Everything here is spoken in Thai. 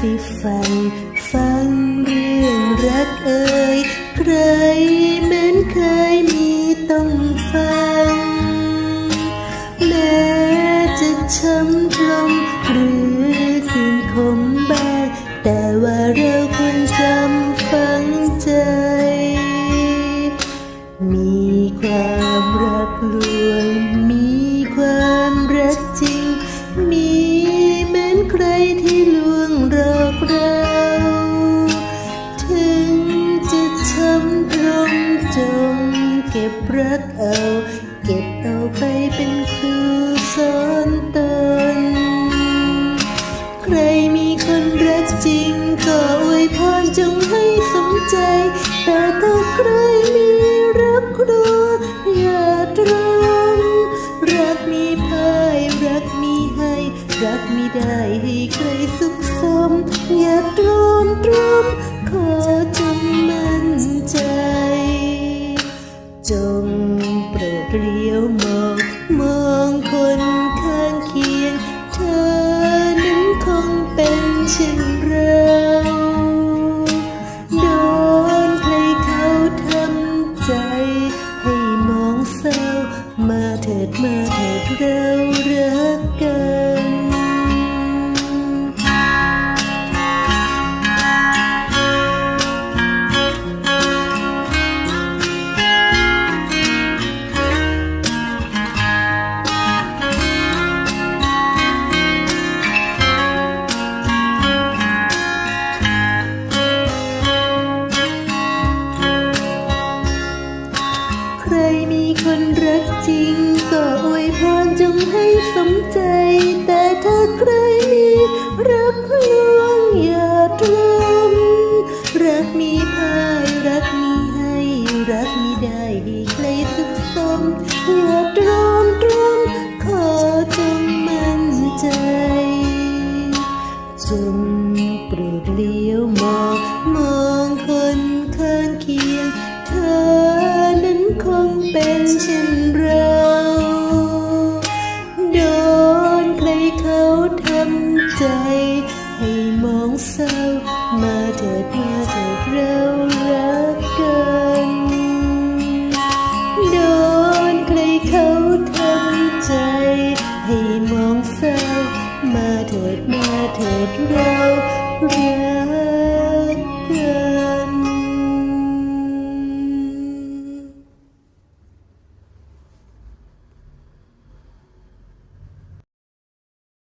สิฟัง ฟังเรื่องรักเอ่ยใครเหมือนเคยมีต้องฟังแม้จะช้ำตรมหรือคืนคมบ้างแต่ว่าเราควรจำฝังใจ มี ก็บรักเอา เก็บเอาไปเป็นครูสอนตน ใครมีคนรักจริงก็อวยพรจงให้สมใจ แต่ถ้าใครมีรักรัวอย่าตรอมรักมีพายรักมีให้ รักมีได้ให้ใครส มาเใครมีคนรักจริง ก็อวยพรจงให้สมใจ แต่ถ้าใครมีรักลวงอย่าตรมรักมีพายรักมีให้ รักมีได้ให้ใครสุขสมอย่าตรอมตรอมขอจงมั่นใจจงโปรดเลี เป็นเช่นเราโดนใครเขาทำใจ ให้มองเศร้า มาเถิดมาเถิดเรารักกันโดนใครเขาทำใจ ให้มองเศร้า มาเถิดมาเถิดเรารัก